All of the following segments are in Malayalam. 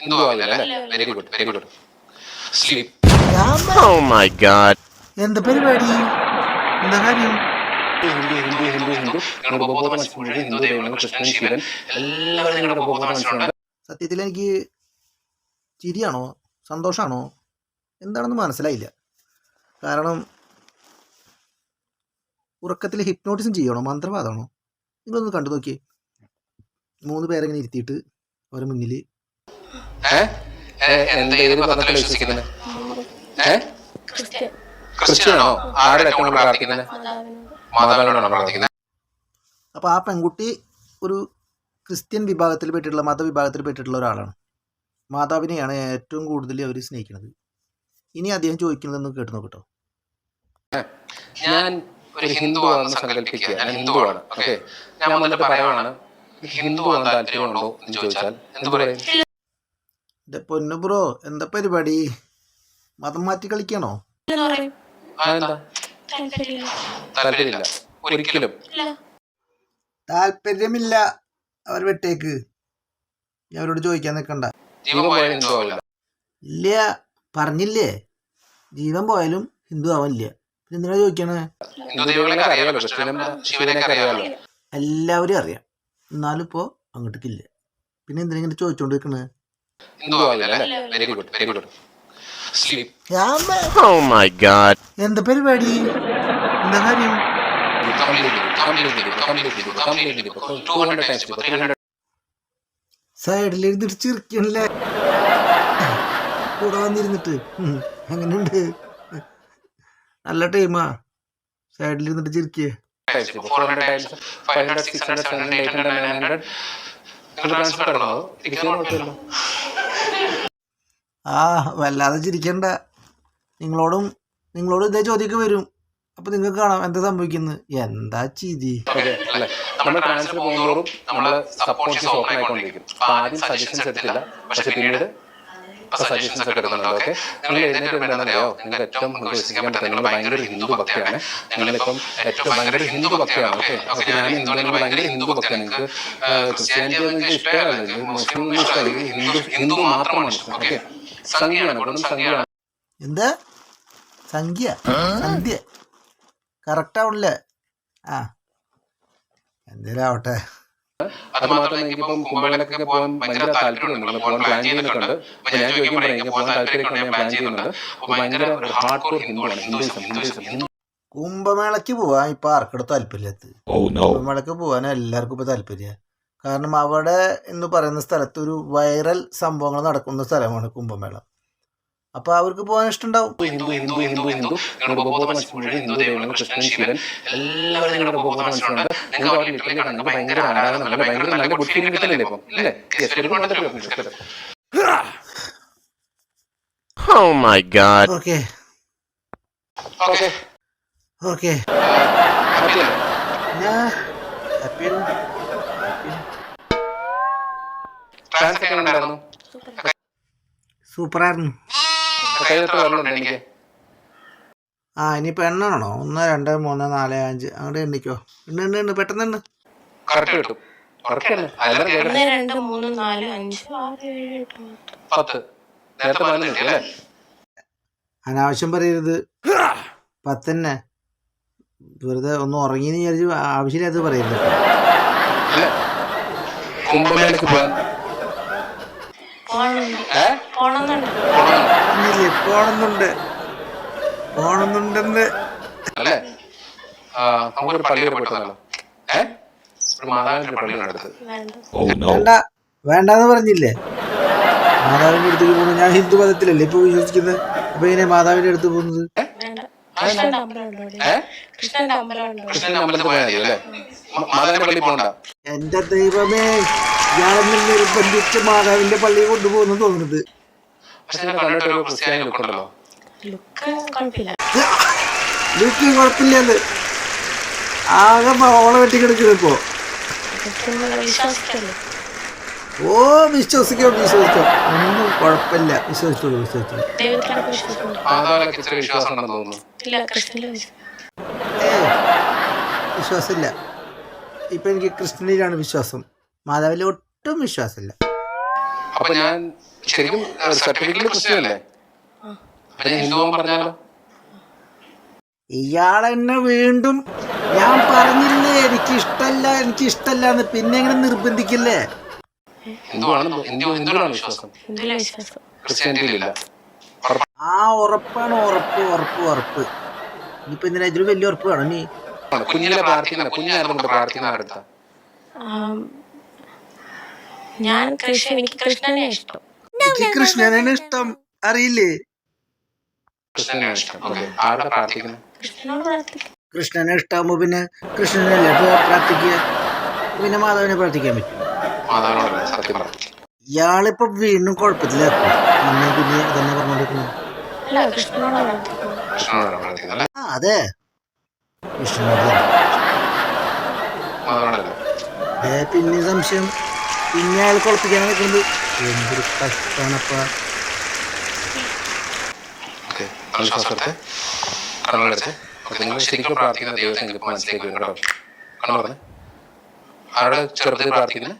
Very good very good. എന്താ പരിപാടി? എന്താ കാര്യം? ഹിന്ദു ഹിന്ദു ഹിന്ദു ഹിന്ദു നിങ്ങളുടെ ഉപബോധ മനസ്സ് മുഴുവൻ ഹിന്ദു ദൈവങ്ങൾ കൃഷ്ണൻ ശിവൻ. എല്ലാവരും നിങ്ങളുടെ ഉപബോധ മനസ്സിലുണ്ട്. സത്യത്തിൽ എനിക്ക് ചിരിയാണോ? സന്തോഷമാണോ എന്താണെന്ന് മനസ്സിലായില്ല. കാരണം ഉറക്കത്തിൽ ഹിപ്നോട്ടിസം ചെയ്യണോ? മന്ത്രവാദമാണോ നിങ്ങളൊന്ന് കണ്ടു നോക്കിയേ. മൂന്ന് പേരെങ്ങനെ ഇരുത്തിയിട്ട് അവരുടെ മുന്നിൽ ഏത് വിശ്വസിക്കുന്നത്? ക്രിസ്ത്യനാണോ ആരുടെ പ്രാർത്ഥിക്കുന്നത്? പ്രാർത്ഥിക്കുന്നത്? അപ്പോൾ ആ പെൺകുട്ടി ഒരു ക്രിസ്ത്യൻ വിഭാഗത്തിൽ പെട്ടിട്ടുള്ള മതവിഭാഗത്തിൽ പെട്ടിട്ടുള്ള ഒരാളാണ്. മാതാവിനെയാണ് ഏറ്റവും കൂടുതൽ അവർ സ്നേഹിക്കുന്നത്. ഇനി അദ്ദേഹം ചോദിക്കുന്നതെന്ന് കേട്ടു നോക്കട്ടോ ഞാൻ ഒരു ഹിന്ദു ആണെന്ന് സങ്കല്പിക്കുക. ഞാൻ ഹിന്ദുവാണ്. ഓക്കെ. ഞാൻ വന്നിട്ട് പറയുവാണ് ഹിന്ദു ആണ് താല്പര്യമുണ്ടോ എന്ന് ചോദിച്ചാൽ എന്ത് പറയും? എന്റെ പൊന്നു ബ്രോ എന്താ പരിപാടി? മതം മാറ്റി കളിക്കണോ? താല്പര്യമില്ല. ഒരിക്കലും. അവർ വിട്ടേക്ക്. ഞാൻ അവരോട് ചോദിക്കാൻ നിൽക്കണ്ട ആവില്ല. ഇല്ല. പറഞ്ഞില്ലേ? ജീവൻ പോയാലും ഹിന്ദു ആവില്ല പിന്നെ എന്തിനാ ചോദിക്കണേ? എല്ലാവരും അറിയാം. എന്നാലും ഇപ്പോൾ അങ്ങോട്ടേക്കില്ല. പിന്നെ എന്തിനാ ഇങ്ങനെ ചോദിച്ചോണ്ട് very good very good sleep oh my god എന്താ പരിപാടി? എന്താ കാര്യം? സൈഡിലിരുന്നിട്ട് ചിരിക്കണല്ലേ? കൂടെ വന്നിരുന്നിട്ട്. എങ്ങനെയുണ്ട്? നല്ല ടൈമാ സൈഡിൽ ഇരുന്നിട്ട് ചിരിക്കേ. ട്രാൻസ്ഫർ ആ വല്ലാതെ ചിരിക്കണ്ട. നിങ്ങളോടും നിങ്ങളോട് ഇതേ ചോദ്യമൊക്കെ വരും. അപ്പൊ നിങ്ങൾക്ക് കാണാം എന്താ സംഭവിക്കുന്നത് എന്താ ചിരി? അല്ലേ? നമ്മൾ ട്രാൻസ്ഫർ പോകുന്നതോറും നമ്മൾ സപ്പോർട്ട് കോൺഷ്യസ് ഓപ്പൺ ആയിക്കൊണ്ടിരിക്കും. അപ്പൊ ആദ്യം സജഷൻസ് എടുത്തില്ല. പക്ഷെ പിന്നീട് സജഷൻസ് ഒക്കെ എടുക്കുന്നുണ്ട് ഓക്കെ? നിങ്ങൾ എഴുന്നേറ്റ് വരുന്നതെന്നറിയോ നിങ്ങൾ ഏറ്റവും വിശ്വസിക്കാൻ പറ്റും നിങ്ങൾ ഭയങ്കര ഒരു ഹിന്ദു ഭക്തിയാണ്. നിങ്ങളിപ്പം ഏറ്റവും ഭയങ്കര ഒരു ഹിന്ദു ഭക്തിയാണ്. ഓക്കെ? ഓക്കെ ഞാൻ ഹിന്ദു ഭയങ്കര ഹിന്ദു ഭക്തിയാണ്. നിങ്ങൾക്ക് ക്രിസ്ത്യാനിറ്റി നിങ്ങൾക്ക് ഇഷ്ടമല്ല. നിങ്ങൾക്ക് മുസ്ലിം ഇഷ്ടമല്ല. ഹിന്ദു ഹിന്ദു മാത്രമാണ്. ഓക്കെ? സംഖ്യയാണ് വെറും സംഖ്യയാണ്. എന്താ? സംഖ്യ സന്ധ്യ കറക്റ്റ് ആവണല്ലേ ആ. എന്തേലും ആവട്ടെ അത് മാത്രമല്ല എനിക്കിപ്പം കുംഭമേളക്കൊക്കെ പോകാൻ ഭയങ്കര താല്പര്യമുണ്ട്. നിങ്ങൾ പോകാൻ പ്ലാൻ അപ്പൊ ഞാൻ ചോദിക്കുമ്പോൾ എനിക്ക് പോകാൻ താല്പര്യമൊക്കെ ഞാൻ പ്ലാൻ ചെയ്യുന്നുണ്ട് അപ്പൊ ഭയങ്കര ഹാർഡ് കോർ ഹിന്ദുവാണ് ഹിന്ദുയിസം ഹിന്ദുയിസം ഹിന്ദു കുംഭമേളയ്ക്ക് പോവാൻ ഇപ്പൊ ആർക്കടെ താല്പര്യത്ത് കുംഭമേളയ്ക്ക് പോവാൻ എല്ലാവർക്കും ഇപ്പൊ താല്പര്യ. കാരണം അവിടെ എന്ന് പറയുന്ന സ്ഥലത്ത് ഒരു വൈറൽ സംഭവങ്ങൾ നടക്കുന്ന സ്ഥലമാണ് കുംഭമേള അപ്പൊ അവർക്ക് പോകാൻ ഇഷ്ടണ്ടാവും ഹിന്ദു ഹിന്ദു ഹിന്ദു ഹിന്ദു നിങ്ങളുടെ ഉപബോധ മനസ്സ് മുഴുവൻ ഹിന്ദു ദൈവങ്ങൾ കൃഷ്ണൻ ശിവൻ എല്ലാവരും നിങ്ങളുടെ ഉപബോധ മനസ്സിലുണ്ട് നിങ്ങൾക്ക് അവിടെ ലിറ്ററലി കാണുന്നത് ഭയങ്കര ആരാധന നല്ല ഭയങ്കര ഇപ്പം. Oh my god. Okay. Happy അല്ലേ? ഒക്കെ ഉണ്ടായിരുന്നു? സൂപ്പറായിരുന്നു. വരലുണ്ട് എനിക്ക്? ആ ഇനിയിപ്പോൾ എണ്ണാണോ ഒന്ന് രണ്ട് മൂന്ന് നാല് അഞ്ച്. അങ്ങോട്ട് എണ്ണിക്കോ. ഉണ്ട് ഉണ്ട് ഉണ്ട് പെട്ടെന്ന് ഉണ്ട് കറക്റ്റ് കിട്ടും. കറക്റ്റ് അല്ലേ എല്ലാവരും കേൾക്കണം ഒന്ന് രണ്ട് മൂന്ന് നാല് അഞ്ച് ആറ് ഏഴ് എട്ട് ഒമ്പത്. പത്ത്. നേരത്തെ അല്ലേ? അനാവശ്യം പറയരുത്. പത്തന്നെ. വെറുതെ ഒന്ന് ഉറങ്ങിയെന്ന് വിചാരിച്ച് ആവശ്യമില്ലാത്തത് പറയരുത്. അല്ലേ? കുംഭമേളക്ക് പോകാൻ പോണുണ്ട് ഏ? അല്ലേ? നമുക്കൊരു മാതാവിന്റെ വേണ്ട. വേണ്ട. വേണ്ടാന്ന് പറഞ്ഞില്ലേ? മാതാവിന്റെ അടുത്തേക്ക് പോകുന്നത് ഞാൻ ഹിന്ദു മതത്തിലല്ലേ ഇപ്പൊ വിശ്വസിക്കുന്നത്? അപ്പൊ ഇങ്ങനെ മാതാവിന്റെ അടുത്ത് പോകുന്നത്? എന്റെ ദൈവമേ ഇയാളെന്നെ നിർബന്ധിച്ച് മാതാവിന്റെ പള്ളിയിൽ കൊണ്ടുപോകുന്നു തോന്നുന്നത്. പക്ഷെ കണ്ടിട്ട് ഒരു ക്രിസ്ത്യാനി ലുക്ക് കുഴപ്പമില്ലത് ആകെ ഓളെ വെട്ടിക്കിടക്കുന്നു ഇപ്പോ. ഓ വിശ്വസിക്കാം വിശ്വസിക്കാം. ഒന്നും കുഴപ്പമില്ല. വിശ്വസിച്ചോളൂ വിശ്വസിച്ചോളൂ. വിശ്വാസമില്ല. ഇപ്പൊ എനിക്ക് കൃഷ്ണനിലാണ് വിശ്വാസം. മാതാവിലെ ഒട്ടും വിശ്വാസമില്ല. അപ്പൊ ഞാൻ ശരിക്കും സർട്ടിഫിക്കറ്റിൽ ക്രിസ്ത്യൻ അല്ലേ? അപ്പൊ ഞാൻ ഹിന്ദു ആവാൻ പറഞ്ഞാലോ? ഇയാളെന്നെ വീണ്ടും ഞാൻ പറഞ്ഞില്ലേ എനിക്ക് ഇഷ്ടല്ല എനിക്ക് ഇഷ്ടല്ല എന്ന് പിന്നെ എങ്ങനെ നിർബന്ധിക്കില്ലേ? ആ ഉറപ്പാണ് ഉറപ്പ് ഉറപ്പ് ഉറപ്പ്. ഇനിയിപ്പോ എന്തിനാ ഇതിൽ വലിയ ഉറപ്പ് വേണം. നീ കുഞ്ഞിനെ കുഞ്ഞിലെ പ്രാർത്ഥിക്കുന്ന കുഞ്ഞായിരുന്നു കൊണ്ട് പ്രാർത്ഥിക്കുന്ന അടുത്ത. ഞാൻ കൃഷ്ണ എനിക്ക് കൃഷ്ണനെ ഇഷ്ടം. എനിക്ക് കൃഷ്ണനാണ് ഇഷ്ടം. അറിയില്ലേ? ഇഷ്ടം. ഓക്കെ. ആരുടെ പ്രാർത്ഥിക്കുന്നത് കൃഷ്ണനോട് പ്രാർത്ഥിക്കും കൃഷ്ണനെ ഇഷ്ടാകുമ്പോ പിന്നെ കൃഷ്ണനല്ലേ പ്രാർത്ഥിക്കുക. പിന്നെ മാധവനെ പ്രാർത്ഥിക്കാൻ പറ്റും. ഇയാളിപ്പൊ സത്യം ഇയാളിപ്പോ വീണ്ടും കുഴപ്പത്തിലാക്കും പിന്നെ പിന്നെ അതന്നെ പറഞ്ഞോണ്ടിരിക്കുന്നു. അല്ല കൃഷ്ണനോട് പ്രാർത്ഥിക്കും കൃഷ്ണനോടാണ് പ്രാർത്ഥിക്കുന്നത് അല്ലേ? ആ അതെ. കൃഷ്ണനോട്. ഏ പിന്നെ സംശയം. പിന്നെ അയാൾ കുളപ്പിക്കാൻ നിൽക്കുന്നത്. എന്തൊരു കഷ്ടാണപ്പാ ഓക്കെ ശ്വാസത്തെ കണ്ണുകളെടുത്ത് ഓക്കെ നിങ്ങൾ ശരിക്കും പ്രാർത്ഥിക്കുന്ന ദൈവത്തെ നിങ്ങൾക്ക് മനസ്സിലേക്ക് വരും കേട്ടോ കണ്ണു പറഞ്ഞേ ആരുടെ ചെറുപ്പത്തിൽ പ്രാർത്ഥിക്കുന്നത്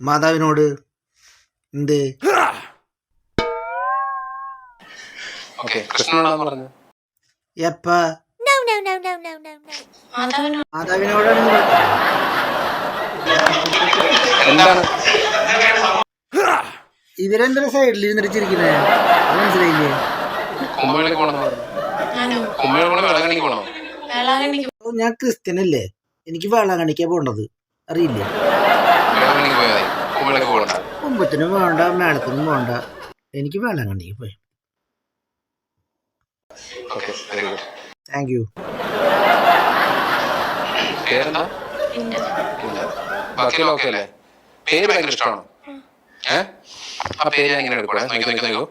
മാതാവിനോട് എന്ത്? ഓക്കെ കൃഷ്ണനോടാന്ന് പറഞ്ഞു? എപ്പാ? മാതാവിനോട് മാതാവിനോടാണ് എന്താണ്? ഇവരെന്താ സൈഡിൽ മനസ്സിലായില്ലേ? പോകണോ വേളാങ്കണ്ണിക്ക് ഓ, ഞാൻ ക്രിസ്ത്യനല്ലേ? എനിക്ക് വേളാങ്കണിക്കാ പോണ്ടത്. അറിയില്ലേ? കുമ്പത്തിനും വേണ്ട മേളത്തിനും വേണ്ട. എനിക്ക് വേളാങ്കണ്ണിക്ക് പോയി. താങ്ക് യു പേരെന്താ? ഇല്ല ബാക്കിയുള്ള അല്ലേ? പേര് ഭയങ്കര ഇഷ്ടമാണോ. ഏഹ് ആ പേര് ഞാൻ ഇങ്ങനെ എടുക്കൂടെ നോക്കി നോക്കി നോക്കൂ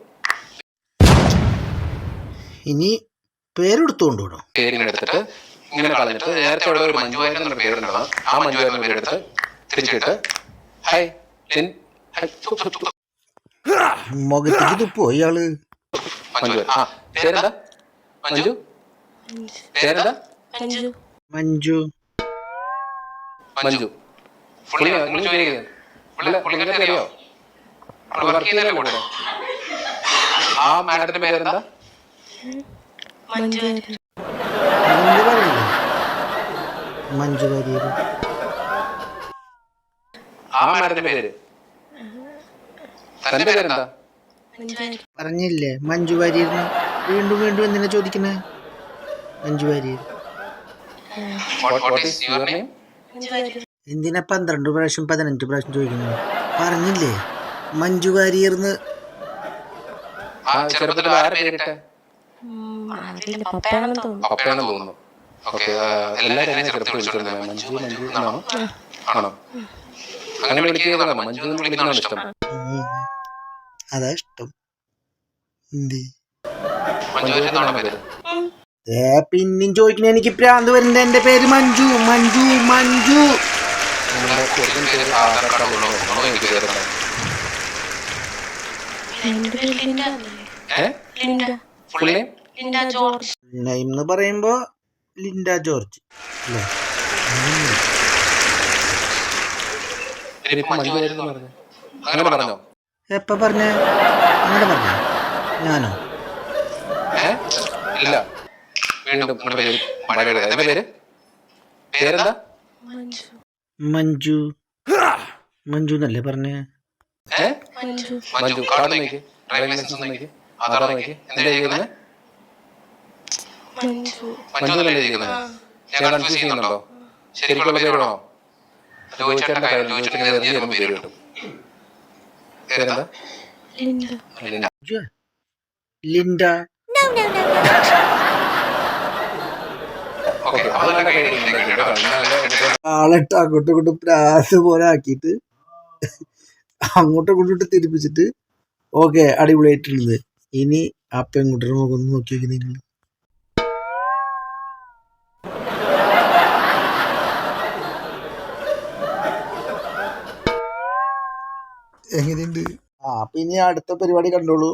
ഇനി പേരെടുത്തുകൊണ്ട് വിടും പേരിങ്ങനെ എടുത്തിട്ട് ഇങ്ങനെ കളഞ്ഞിട്ട് നേരത്തെ ഇവിടെ ഒരു മഞ്ജു വാര്യർ എന്നൊരു പേരുണ്ടാവും ആ മഞ്ജു വാര്യർ പേരെടുത്ത് തിരിച്ചിട്ട് ഹായ് ലിൻ. ഹായ് തു, തു, തു. മുഖത്തേക്ക് തുപ്പോ ഇയാൾ മഞ്ജു ആ പേരെന്താ? മഞ്ജു? പേരെന്താ? മഞ്ജു. മഞ്ജു. മഞ്ജു. പുള്ളി നിങ്ങൾ ജോലി ചെയ്യുന്നത് പുള്ളി പുള്ളിക്കാരെ അറിയോ? വർക്ക് ചെയ്യുന്നല്ലേ കൂടെ. ആ മാഡത്തിന്റെ പേരെന്താ? മഞ്ജു വാര്യർ ആ മാഡത്തിന്റെ പേര്. തന്റെ പേരെന്താ? മഞ്ജു പറഞ്ഞില്ലേ മഞ്ജു വാര്യർ വീണ്ടും വീണ്ടും എന്തിനാ ചോദിക്കണേ Manju Warrier what is your name എന്തിനാ പന്ത്രണ്ട് പ്രാവശ്യം പതിനഞ്ച് പ്രാവശ്യം ചോദിക്കുന്നത്? പറഞ്ഞില്ലേ? മഞ്ജു വാര്യർന്ന്. ആ ചെറുപ്പത്തിൽ ആരെ പേരിട്ടെ? അറിയില്ല പപ്പയാണെന്ന് തോന്നുന്നു. പപ്പയാണെന്ന് തോന്നുന്നു. ഓക്കെ എല്ലാവരും എന്നെ ചെറുപ്പത്തിൽ വിളിച്ചിരുന്നത് മഞ്ജു മഞ്ജു എന്നാണോ ആണോ? അങ്ങനെ വിളിക്കുന്നതാണോ മഞ്ജു എന്ന് വിളിക്കുന്നതാണ് ഇഷ്ടം. അതാ ഇഷ്ടം. എന്ത്? മഞ്ജു എന്നാണോ പേര് ഏ പിന്നെയും ചോദിക്കണേ എനിക്ക് പ്രാന്ത് വരുന്നത് എന്റെ പേര് Manju Manju Manju. Name George. Name എന്ന് പറയുമ്പോ ലിൻഡ ജോർജ് അല്ലേ? ഇനിയിപ്പോ മഞ്ജു പേര് എന്ന് പറഞ്ഞു. അങ്ങനെ പറഞ്ഞോ? എപ്പ പറഞ്ഞ? അങ്ങനെ പറഞ്ഞ. ഞാനോ? ഏ? ഇല്ല. വീണ്ടും പേര് മഴയുടെ പേര്? പേരെന്താ? മഞ്ജു. മഞ്ജു. എന്നല്ലേ പറഞ്ഞേ? മഞ്ജു. മഞ്ജു കാർഡ് നോക്കി. ഡ്രൈവിംഗ് ലൈസൻസ് നോക്കി. ആധാർ നോക്കി. എന്താ ചെയ്യുന്നത് മഞ്ജു. മഞ്ജു എന്നല്ലേ ചെയ്യുന്നത് ഞാൻ കൺഫ്യൂസ് ചെയ്യുന്നുണ്ടോ? ശരിക്കുള്ള പേരാണോ കാര്യം എറിഞ്ഞ് പേര് കിട്ടും പേരെന്താ? ലിൻഡ? ലിൻഡ ഓക്കെ അത് നല്ല കാര്യം ഉണ്ടാക്കി കേട്ടോ. നല്ല എന്നിട്ട് ആളിട്ട് അങ്ങോട്ടും ഇങ്ങോട്ടും പ്രാസ് പോലെ ആക്കിയിട്ട് അങ്ങോട്ടും ഇങ്ങോട്ടും തിരിപ്പിച്ചിട്ട് ഓക്കെ അടിപൊളിയായിട്ടുള്ളത് ഇനി ആ പെൺകുട്ടിയുടെ മുഖം നോക്കി നോക്കി നിങ്ങൾ. എങ്ങനെയുണ്ട്? ആ പിന്നെ അടുത്ത പരിപാടി കണ്ടോളൂ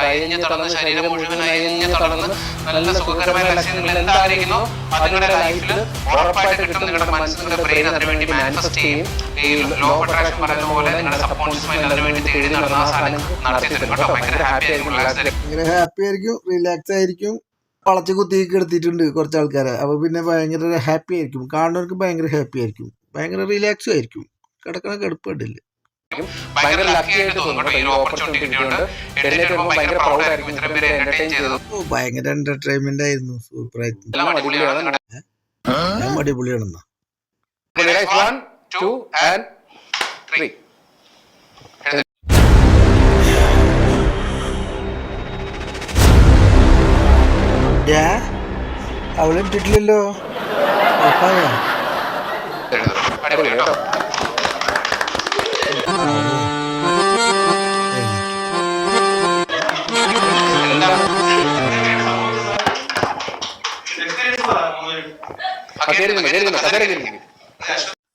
അയഞ്ഞ് തളർന്ന് ശരീരം മുഴുവൻ അയഞ്ഞ് തളർന്ന് നല്ല സുഖകരമായ ലക്ഷ്യങ്ങൾ എന്തായിരിക്കുന്നു? അത് നിങ്ങളുടെ ലൈഫിൽ ഉറപ്പായിട്ട് കിട്ടും നിങ്ങളുടെ മനസ്സ് നിങ്ങളുടെ ബ്രെയിൻ അതിനു വേണ്ടി മാനിഫെസ്റ്റ് ചെയ്യും. ഈ ലോ അട്രാക്ഷൻ പറയുന്ന പോലെ നിങ്ങളുടെ സബ് കോൺഷ്യസ് മൈൻഡ് അതിനു വേണ്ടി എഴുതി നടന്ന ആ സാധനം നടത്തി തരും കേട്ടോ. ഭയങ്കര ഹാപ്പി ആയിരിക്കും ഹാപ്പി ആയിരിക്കും റിലാക്സ് ആയിരിക്കും. വളച്ച് കുത്തിയൊക്കെ എടുത്തിട്ടുണ്ട് കുറച്ച് ആൾക്കാരെ. അപ്പോൾ പിന്നെ ഭയങ്കര ഹാപ്പി ആയിരിക്കും. കാണുന്നവർക്ക് ഭയങ്കര ഹാപ്പി ആയിരിക്കും. ഭയങ്കര റിലാക്സും ആയിരിക്കും. കിടക്കണ കിടപ്പ് കണ്ടില്ല? ഭയങ്കര ലക്കി ആയിട്ട് തോന്നുന്നു ഈ ഓപ്പർച്യൂണിറ്റി കിട്ടിയോണ്ട് ഭയങ്കര പ്രൗഡ് ആയിരിക്കും ഇത്രയും പേര് എന്റർടൈൻ ചെയ്തത്. ഓ ഭയങ്കര എന്റർടൈൻമെന്റ് ആയിരുന്നു. സൂപ്പർ ആയിരുന്നു. എല്ലാം അടിപൊളിയാണ്. വൺ ടു ആൻഡ് ത്രീ ഡാ അവളെ ഇട്ടിട്ടില്ലല്ലോ. ഉറപ്പായോ? അടിപൊളി കേട്ടോ.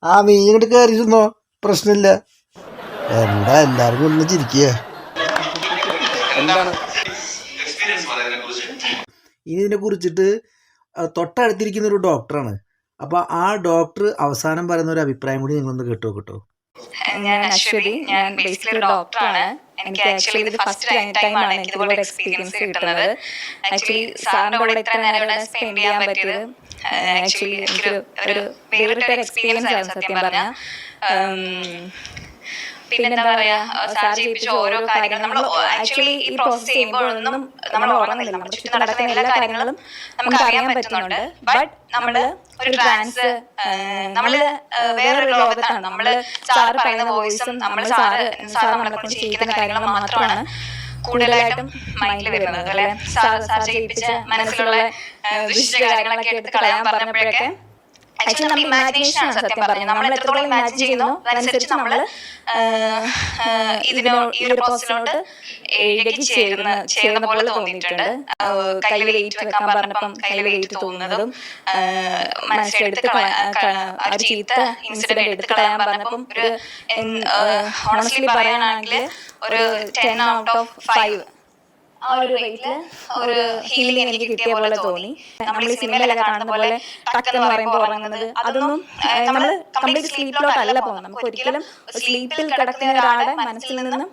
ആ. നീ ഇങ്ങോട്ട് കയറിയിരുന്നോ പ്രശ്നമില്ല. എന്താ എല്ലാവർക്കും ഒന്ന് ചിരിക്കുക ഇനി ഇതിനെ കുറിച്ചിട്ട് തൊട്ടടുത്തിരിക്കുന്ന ഒരു ഡോക്ടറാണ് അപ്പോൾ ആ ഡോക്ടർ അവസാനം പറയുന്ന ഒരു അഭിപ്രായം കൂടി നിങ്ങളൊന്ന് കേട്ടോ കേട്ടോ ഞാൻ അശ്വതി ഞാൻ ബേസിക്കലി ഒരു ഡോക്ടറാണ് എനിക്ക് ആക്ച്വലി ഇത് ഫസ്റ്റ് ടൈമാണ് എനിക്ക് ഇതുപോലെ എക്സ്പീരിയൻസ് കിട്ടുന്നത്. ആക്ച്വലി സാറിന്റെ കൂടെ ഇത്ര നേരം ഇവിടെ സ്പെൻഡ് ചെയ്യാൻ പറ്റിയത് ആക്ച്വലി എനിക്കൊരു ഒരു വേറിട്ടൊരു എക്സ്പീരിയൻസ് ആണ് സത്യം പറഞ്ഞാൽ പിന്നെന്താ പറയാ സാർ ചെയ്യിപ്പിച്ച ഓരോ കാര്യങ്ങളും നമ്മൾ ആക്ച്വലി ഈ പ്രോസസ് ചെയ്യുമ്പോഴൊന്നും നമ്മൾ ഉറങ്ങുന്നില്ല. നമ്മുടെ ചുറ്റും നടക്കുന്ന എല്ലാ കാര്യങ്ങളും നമുക്ക് അറിയാൻ പറ്റുന്നുണ്ട്. ബട്ട് നമ്മൾ ഒരു ട്രാൻസ് നമ്മൾ വേറൊരു ലോകത്താണ്. നമ്മൾ സാറ് പറയുന്ന വോയിസും നമ്മൾ സാറ് സാറ് നമ്മളെ കൊണ്ട് ചെയ്യിക്കുന്ന മാത്രമാണ് കൂടുതലായിട്ടും മൈൻഡിൽ വരുന്നത്. അല്ലെ? സാർ സാർ ചെയ്യിപ്പിച്ച മനസ്സിലുള്ള ദുഷിച്ച കാര്യങ്ങളൊക്കെ എടുത്ത് കളയാൻ പറഞ്ഞപ്പോഴൊക്കെ ആക്ച്വലി നമ്മുടെ ഇമാജിനേഷൻ ആണ് സത്യം പറഞ്ഞത്. നമ്മൾ എത്രത്തോളം ഇമാജിൻ ചെയ്യുന്നു അതനുസരിച്ച് നമ്മൾ ഇതിനോ ഈ ഒരു പ്രോസസ്സിലോട്ട് ഇടയ്ക്ക് ചേരുന്ന ചേർന്ന പോലെ തോന്നിയിട്ടുണ്ട്. കയ്യിൽ വെയിറ്റ് വെക്കാൻ പറഞ്ഞപ്പം കയ്യിൽ വെയിറ്റ് തോന്നുന്നതും മനസ്സിലെടുത്ത് ഒരു ചീത്ത ഇൻസിഡന്റ് എടുത്ത് കളയാൻ പറഞ്ഞപ്പം ഒരു ഓണസ്റ്റ്ലി പറയാനാണെങ്കിൽ ഒരു ടെൻ ഔട്ട് ഓഫ് ഫൈവ് ഒരു റേറ്റിൽ ഒരു ഹീലിംഗ് എനിക്ക് കിട്ടിയ പോലെ തോന്നി. നമ്മൾ ഈ സിനിമയിലൊക്കെ കാണുന്ന പോലെ ടക്ക് എന്ന് പറയുമ്പോൾ ഉറങ്ങുന്നത്. അതൊന്നും നമ്മൾ കംപ്ലീറ്റ് സ്ലീപ്പിലോട്ടല്ല പോകുന്നത് നമുക്ക് ഒരിക്കലും സ്ലീപ്പിൽ കിടക്കുന്ന ഒരാളുടെ മനസ്സിൽ നിന്നും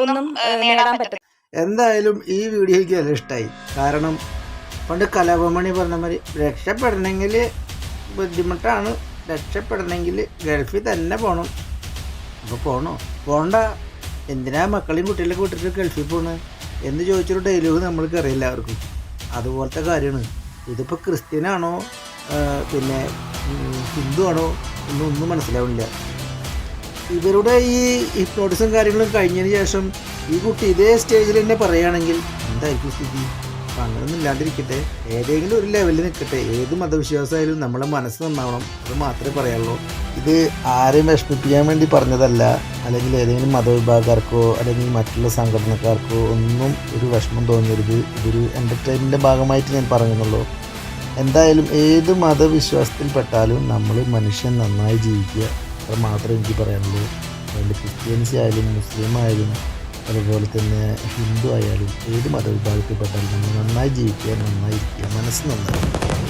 ഒന്നും നേടാൻ പറ്റും എന്തായാലും ഈ വീഡിയോ എനിക്ക് നല്ല ഇഷ്ടമായി കാരണം പണ്ട് കലാപമണി പറഞ്ഞ മാതിരി രക്ഷപ്പെടണമെങ്കിൽ ബുദ്ധിമുട്ടാണ്. രക്ഷപ്പെടണമെങ്കിൽ ഗൾഫിൽ തന്നെ പോകണം അപ്പോൾ പോകണോ പോകണ്ട എന്തിനാ മക്കളെയും കുട്ടികളെ കൂട്ടിട്ട് ഗൾഫിൽ പോകണത് എന്ന് ചോദിച്ചൊരു ഡയലോഗ് നമ്മൾക്ക് അറിയില്ല എല്ലാവർക്കും. അതുപോലത്തെ കാര്യമാണ്. ഇതിപ്പോൾ ക്രിസ്ത്യനാണോ പിന്നെ ഹിന്ദു ആണോ എന്നൊന്നും മനസ്സിലാവില്ല ഇവരുടെ ഈ ഹിപ്നോട്ടിസും കാര്യങ്ങളും കഴിഞ്ഞതിന് ശേഷം ഈ കുട്ടി ഇതേ സ്റ്റേജിൽ തന്നെ പറയുകയാണെങ്കിൽ എന്തായിരിക്കും സ്ഥിതി? അപ്പം അങ്ങനെയൊന്നും ഇല്ലാണ്ടിരിക്കട്ടെ ഏതെങ്കിലും ഒരു ലെവലിൽ നിൽക്കട്ടെ. ഏത് മതവിശ്വാസമായാലും നമ്മളെ മനസ്സ് നന്നാവണം. അത് മാത്രമേ പറയാനുള്ളൂ. ഇത് ആരെയും വിഷമിപ്പിക്കാൻ വേണ്ടി പറഞ്ഞതല്ല. അല്ലെങ്കിൽ ഏതെങ്കിലും മതവിഭാഗക്കാർക്കോ അല്ലെങ്കിൽ മറ്റുള്ള സംഘടനക്കാർക്കോ ഒന്നും ഒരു വിഷമം തോന്നരുത്. ഇതൊരു എന്റർടൈൻമെന്റിന്റെ ഭാഗമായിട്ട് ഞാൻ പറയുന്നുള്ളൂ. എന്തായാലും ഏത് മതവിശ്വാസത്തിൽപ്പെട്ടാലും നമ്മൾ മനുഷ്യൻ നന്നായി ജീവിക്കുക. അത്ര മാത്രമേ എനിക്ക് പറയാനുള്ളൂ. അതുകൊണ്ട് ക്രിസ്ത്യൻസ് ആയാലും മുസ്ലിം ആയാലും അതുപോലെ തന്നെ ഹിന്ദു ആയാലും ഏത് മതവിഭാഗത്തിൽപ്പെട്ടാലും നമ്മൾ നന്നായി ജീവിക്കുക നന്നായിരിക്കുക മനസ്സ് നന്നായി